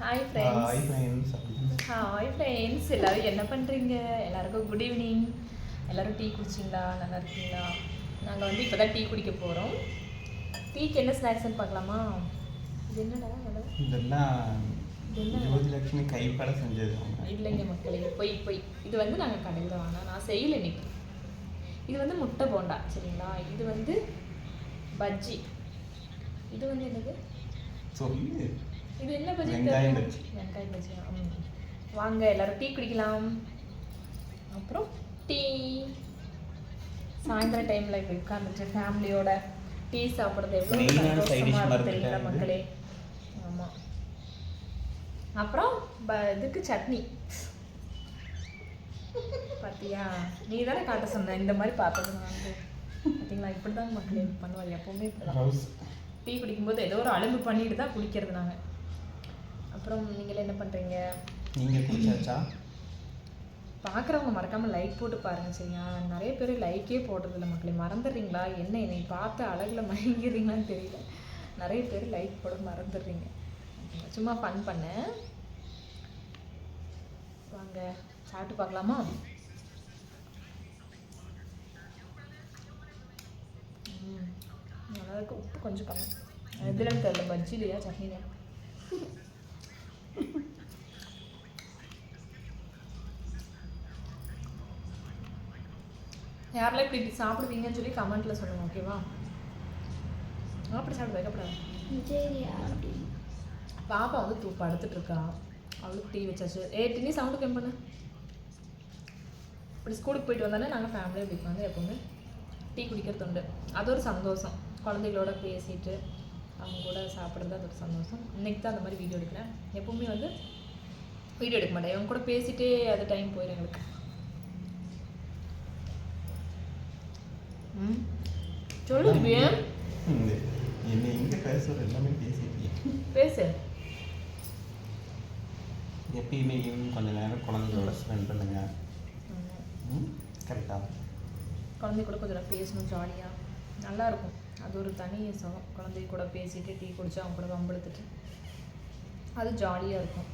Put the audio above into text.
Hi hi friends friends hi friends எல்லாரும் என்ன பண்ணுறீங்க எல்லாருக்கும் குட் ஈவினிங் எல்லாரும் டீ குடிச்சிங்களா? நல்லா இருக்கீங்களா? நாங்கள் வந்து இப்போ தான் டீ குடிக்க போகிறோம் டீக்கு என்ன ஸ்நாக்ஸ்னு பார்க்கலாமா? இது என்னடா இதெல்லாம்? ஜோதிலட்சுமி கைப்பட செஞ்சது இல்லைங்க மக்களே பொய் பொய். இது வந்து நாங்கள் கடையில் தான் வாங்கினோம். நான் செய்யல இன்னைக்கு. இது வந்து முட்டை போண்டா சரிங்களா? இது வந்து பஜ்ஜி. இது வந்து என்னது? சொல்லு. இது என்ன பஜ்ஜி வெங்காயம் தெரியல. பஜ்ஜி. வெங்காயம் பஜ்ஜி. வாங்க எல்லாரும் டீ குடிக்கலாம். அப்புறம் டீ. சாயந்தரம் டைம்ல இப்படி உட்காந்துட்டு ஃபேமிலியோட டீ சாப்பிடுறது எவ்வளவு Main-ஆன side dish சந்தோஷமா இருக்கு மறந்துட்டேன் தெரியுங்களா இது. மக்களே? ஆமா. அப்புறம் இதுக்கு சட்னி. பாத்தியா? நீ தானே காட்ட சொன்ன. இந்த மாதிரி பார்த்தது நான் வந்து. பார்த்தீங்களா இப்படி தான் மக்களே பண்ணுவாங்க. எப்பவுமே இப்படிதான். ரோஸ் டீ குடிக்கும்போது ஏதோ ஒரு அலும்பு பண்ணிட்டு தான் குடிக்கிறது நாங்கள் அப்புறம் நீங்களே என்ன பண்ணுறீங்க நீங்கள் குடிச்சாச்சா? பார்க்குறவங்க மறக்காமல் லைக் போட்டு பாருங்கள் சரியா? நிறைய பேர் லைக்கே போடுறதில்ல மக்களே. மறந்துடுறீங்களா? என்ன என்னை பார்த்து அழகில் மயங்கிடுறீங்களான்னு தெரியல. நிறைய பேர் லைக் போட மறந்துடுறீங்க. சும்மா ஃபன் பண்ணேன் வாங்க சாப்பிட்டு பார்க்கலாமா? நல்லா இருக்கு. உப்பு கொஞ்சம் கம்மி. எதுலன்னு தெரியல. பஜ்ஜிலையா சட்னிலையா? யாரெல்லாம் இப்படி இப்படி சாப்பிடுவீங்கன்னு சொல்லி கமெண்ட்ல சொல்லுங்க ஓகேவா? அப்படி சாப்பிட வைக்கப்படாது பாப்பா வந்து தூ படுத்துட்டு இருக்கா அவளுக்கு டீ வச்சாச்சு. ஏ டினி சவுண்டு கம் பண்ணு. இப்படி ஸ்கூலுக்கு போயிட்டு வந்தாலே நாங்கள் ஃபேமிலியாக இப்படி வந்து எப்பவுமே டீ குடிக்கிறது உண்டு. அது ஒரு சந்தோஷம். குழந்தைகளோட பேசிட்டு அவங்க சாப்பிட்றது அது ஒரு சந்தோஷம். இன்னைக்கு தான் அந்த மாதிரி வீடியோ எடுக்கிறேன். எப்பவுமே வந்து வீடியோ எடுக்க மாட்டேன். இவங்க கூட பேசிட்டே அது டைம் போயிடும் எங்களுக்கு. ம்? சொல்லு திவ்யா. இந்த என்ன எங்கே பேசுகிற எல்லாமே பேசிட்டீங்க. பேசு. எப்பயுமே ஈவினிங் கொஞ்ச நேரம் குழந்தைகளோட ஸ்பெண்ட் பண்ணுங்க. கரெக்டாக குழந்தை கூட கொஞ்சம் நேரம் பேசணும் ஜாலியாக நல்லாயிருக்கும் அது ஒரு தனி சுகம். குழந்தை கூட பேசிட்டு டீ குடிச்சு அவங்க கூட வம்பெடுத்துட்டு. அது ஜாலியாக இருக்கும்.